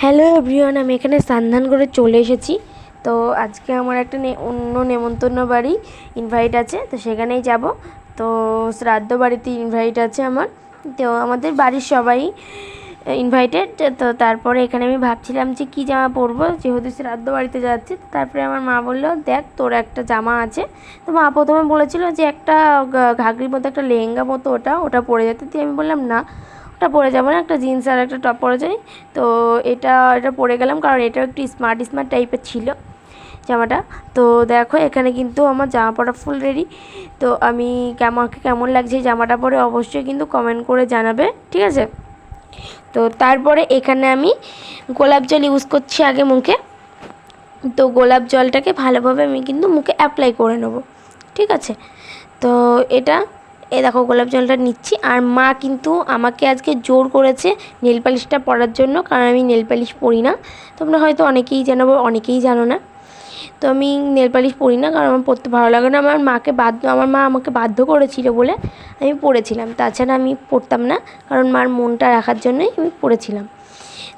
Hello everyone, আমি এখানে সন্ধান করে চলে এসেছি। তো আজকে আমার একটা অন্য নেমন্তন্ন বাড়ি ইনভাইট আছে, তো সেখানেই যাব। তো শ্রাদ্ধ বাড়িতে ইনভাইট আছে আমার। তো আমাদের বাড়ির সবাই ইনভাইটেড তো তারপরে এখানে আমি ভাবছিলাম যে কী জামা পরবো, যেহেতু শ্রাদ্ধ বাড়িতে যাচ্ছি তারপরে আমার মা বলল, দেখ, তোর একটা জামা আছে। তো মা প্রথমে বলেছিল যে একটা ঘাগরির মতো, একটা লেহেঙ্গা মতো ওটা ওটা পরে যেতে। দিয়ে আমি বললাম, না। ওটা পরে যাব না, একটা জিন্স আর একটা টপ পরে যাই। তো এটা এটা পরে গেলাম, কারণ এটা একটু স্মার্ট স্মার্ট টাইপের ছিল জামাটা। তো দেখো, এখানে কিন্তু আমার জামা পরা ফুল রেডি তো আমি আমাকে কেমন লাগছে জামাটা পরে অবশ্যই কিন্তু কমেন্ট করে জানাবে, ঠিক আছে? তো তারপরে এখানে আমি গোলাপ জল ইউজ করছি আগে মুখে। তো গোলাপ জলটাকে ভালোভাবে আমি কিন্তু মুখে অ্যাপ্লাই করে নেব, ঠিক আছে? তো এটা এ দেখো, গোলাপ জলটা নিচ্ছি। আর মা কিন্তু আমাকে আজকে জোর করেছে নেল পালিশটা পরার জন্য, কারণ আমি নেল পালিশ পরি না। তোমরা হয়তো অনেকেই জানো বা অনেকেই জানো না। তো আমি নেল পালিশ পরি না, কারণ আমার পরতে ভালো লাগে না। আমার মাকে বাধ্য, আমার মা আমাকে বাধ্য করেছিল বলে আমি পড়েছিলাম তাছাড়া আমি পড়তাম না, কারণ মার মনটা রাখার জন্যই আমি পড়েছিলাম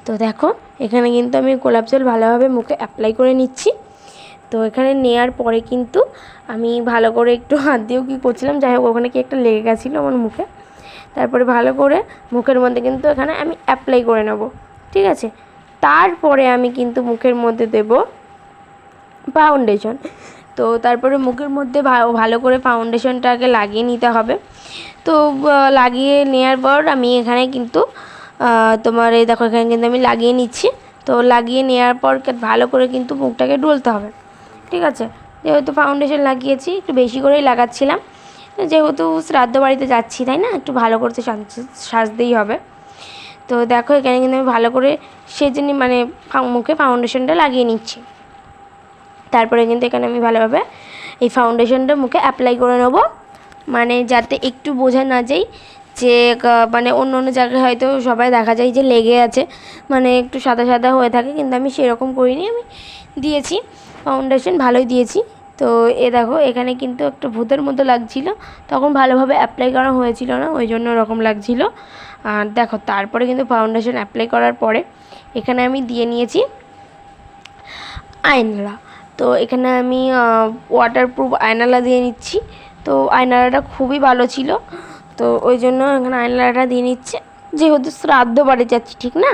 তো দেখো, এখানে কিন্তু আমি গোলাপ জল ভালোভাবে মুখে অ্যাপ্লাই করে নিচ্ছি। তো এখানে নেয়ার পরে কিন্তু আমি ভালো করে একটু হাত দিয়েও কী করছিলাম, যাই হোক ওখানে কি একটা লেগে গেছিল আমার মুখে। তারপরে ভালো করে মুখের মধ্যে কিন্তু এখানে আমি অ্যাপ্লাই করে নেব, ঠিক আছে? তারপরে আমি কিন্তু মুখের মধ্যে দেব ফাউন্ডেশন তো তারপরে মুখের মধ্যে ভালো করে ফাউন্ডেশনটাকে লাগিয়ে নিতে হবে। তো লাগিয়ে নেওয়ার পর আমি এখানে কিন্তু তোমার এই দেখো এখানে কিন্তু আমি লাগিয়ে নিচ্ছি। তো লাগিয়ে নেওয়ার পর ভালো করে কিন্তু মুখটাকে ডলতে হবে। ঠিক আছে? যেহেতু ফাউন্ডেশন লাগিয়েছি, একটু বেশি করেই লাগাচ্ছিলাম। যেহেতু শ্রাদ্ধ বাড়িতে যাচ্ছি, তাই না? একটু ভালো করতে সাজতেই হবে। তো দেখো, এখানে কিন্তু আমি ভালো করে সেজে নি মানে মুখে ফাউন্ডেশনটা লাগিয়ে নিচ্ছি। তারপরে কিন্তু এখানে আমি ভালোভাবে এই ফাউন্ডেশনটা মুখে অ্যাপ্লাই করে নেব। মানে যাতে একটু বোঝা না যায় যে মানে অন্য অন্য জায়গায় হয়তো সবাই দেখা যায় যে লেগে আছে। মানে একটু সাদা সাদা হয়ে থাকে, কিন্তু আমি সেরকম করিনি, আমি দিয়েছি। ফাউন্ডেশন ভালোই দিয়েছি। তো এ দেখো, এখানে কিন্তু একটা ভূতের মতো লাগছিল। তখন ভালোভাবে অ্যাপ্লাই করা হয়েছিল না, ওই জন্য ওরকম লাগছিল। আর দেখো, তারপরে কিন্তু ফাউন্ডেশন অ্যাপ্লাই করার পরে এখানে আমি দিয়ে নিয়েছি আয়নালা তো এখানে আমি ওয়াটারপ্রুফ আয়নালা দিয়ে নিচ্ছি। তো আয়নালাটা খুবই ভালো ছিল। তো ওই জন্য এখানে আয়নালাটা দিয়ে নিচ্ছে। যেহেতু শ্রাদ্ধ বাড়ি যাচ্ছি, ঠিক না?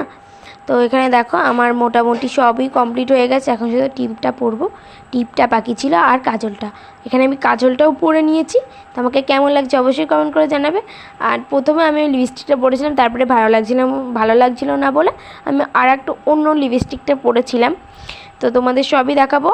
তো এখানে দেখো আমার মোটামুটি সবই কমপ্লিট হয়ে গেছে। এখন শুধু টিপটা পরবো। টিপটা বাকি ছিল আর কাজলটা। এখানে আমি কাজলটাও পরে নিয়েছি। তো আমাকে কেমন লাগছে অবশ্যই কমেন্ট করে জানাবে। আর প্রথমে আমি লিপস্টিকটা পরেছিলাম, তারপরে ভালো লাগছিলাম ভালো লাগছিল না বলে আমি আর একটু অন্য লিপস্টিকটা পরেছিলাম। তো তোমাদের সবই দেখাবো।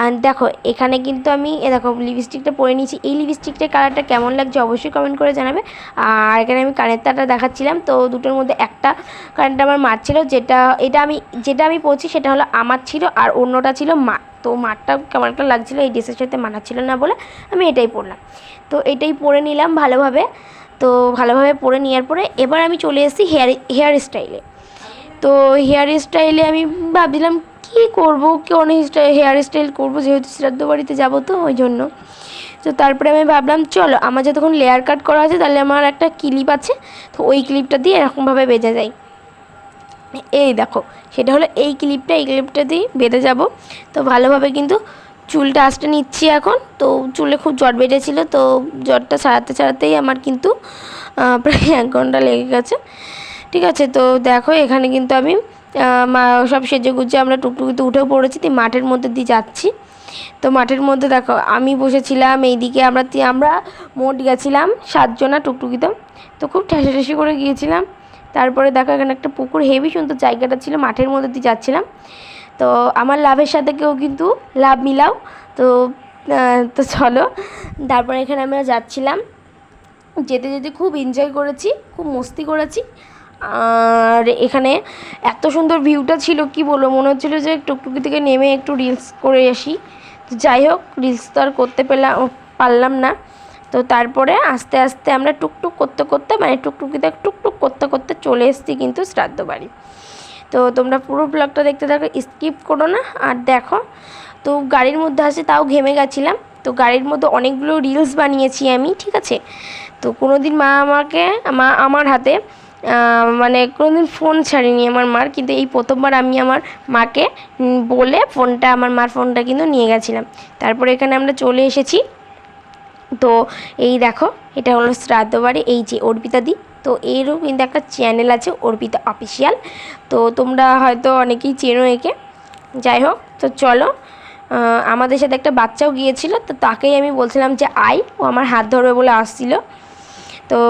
আর দেখো, এখানে কিন্তু আমি, এ দেখো লিপস্টিকটা পরে নিয়েছি। এই লিপস্টিকটার কালারটা কেমন লাগছে অবশ্যই কমেন্ট করে জানাবে। আর এখানে আমি কানের তারটা দেখাচ্ছিলাম। তো দুটোর মধ্যে একটা কারেন্টটা আমার মার ছিল, যেটা, এটা আমি, যেটা আমি পরছি সেটা হলো আমার ছিল আর অন্যটা ছিল মা। তো মারটা কেমন একটা লাগছিল, এই ড্রেসের সাথে মানাচ্ছিল না বলে আমি এটাই পরলাম। তো এটাই পরে নিলাম ভালোভাবে। তো ভালোভাবে পরে নেওয়ার পরে এবার আমি চলে এসেছি হেয়ার হেয়ার স্টাইলে। তো হেয়ার স্টাইলে আমি ভাবছিলাম কী করব? কোন হেয়ার স্টাইল করব, যেহেতু শ্রাদ্ধ বাড়িতে যাব তো, ওই জন্য। তো তারপরে আমি ভাবলাম, চলো, আমার যতক্ষণ লেয়ার কাট করা আছে, তাহলে আমার একটা ক্লিপ আছে, তো ওই ক্লিপটা দিয়ে এরকমভাবে বেঁধে যায়। এই দেখো, সেটা হলো এই ক্লিপটা এই ক্লিপটা দিয়ে বেঁধে যাব। তো ভালোভাবে কিন্তু চুলটা আসতে নিচ্ছি এখন। তো চুলে খুব জট বেঁধেছিল, তো জটটা ছাড়াতে ছাড়াতেই আমার কিন্তু প্রায় এক ঘণ্টা লেগে গেছে। ঠিক আছে, তো দেখো, এখানে কিন্তু আমি সব সেজে গুজে আমরা টুকটুকিতে উঠেও পড়েছি, তো মাঠের মধ্যে দিয়ে যাচ্ছি। তো মাঠের মধ্যে দেখো, আমি বসেছিলাম, এইদিকে আমরা আমরা মোট গেছিলাম সাতজনা টুকটুকিতে। তো খুব ঠেসাঠেসি করে গিয়েছিলাম। তারপরে দেখো, এখানে একটা পুকুর, হেভি সুন্দর জায়গাটা ছিল, মাঠের মধ্যে দিয়ে যাচ্ছিলাম। তো আমার লাভের সাথে কেউ কিন্তু লাভ মিলাও। তো তো চলো, তারপরে এখানে আমরা যাচ্ছিলাম। যেতে যেতে খুব এনজয় করেছি, খুব মস্তি করেছি। আর এখানে এত সুন্দর ভিউটা ছিল, কি বলব? মনে হচ্ছিল যে টুকটুকি থেকে নেমে একটু রিলস করে আসি। যাই হোক রিলস তো আর করতে পেলাম পারলাম না। তো তারপরে আস্তে আস্তে আমরা টুকটুক করতে করতে মানে টুকটুকিতে টুকটুক করতে করতে চলে এসেছি কিন্তু শ্রাদ্ধ বাড়ি। তো তোমরা পুরো ব্লগটা দেখতে থাকো স্কিপ করো না। আর দেখো, তো গাড়ির মধ্যে আসে তাও ঘেমে গেছিলাম। তো গাড়ির মধ্যে অনেকগুলো রিলস বানিয়েছি আমি, ঠিক আছে? তো কোনো দিন মা আমাকে, মা আমার হাতে মানে কোনোদিন ফোন ছাড়িনি আমার মার, কিন্তু এই প্রথমবার আমি আমার মাকে বলে ফোনটা আমার মার ফোনটা কিন্তু নিয়ে গেছিলাম। তারপরে এখানে আমরা চলে এসেছি। তো এই দেখো, এটা হলো শ্রাদ্ধ বাড়ি এই যে অর্পিতা দি। তো এরও কিন্তু একটা চ্যানেল আছে, অর্পিতা অফিসিয়াল তো তোমরা হয়তো অনেকেই চেনো একে। যাই হোক, তো চলো আমাদের সাথে একটা বাচ্চাও গিয়েছিল, তো তাকেই আমি বলছিলাম যে আই ও আমার হাত ধরবে বলে আসছিল। তো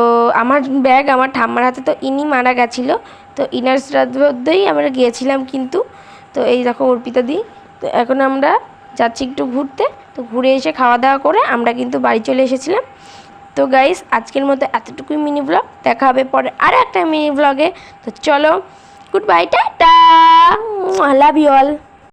আমার ব্যাগ, আমার ঠাম্মার হাতে তো ইনি মারা গেছিল, তো ইনার শ্রাদ্ধই আমরা গিয়েছিলাম কিন্তু, তো এই দেখো অর্পিতা দি, তো এখন আমরা যাচ্ছি একটু ঘুরতে, তো ঘুরে এসে খাওয়া দাওয়া করে আমরা কিন্তু বাড়ি চলে এসেছিলাম। তো গাইস আজকের মতো এতটুকুই মিনি ব্লগ দেখা হবে পরে আর একটা মিনি ব্লগে তো চলো গুড বাই টা লাভ ইউ অল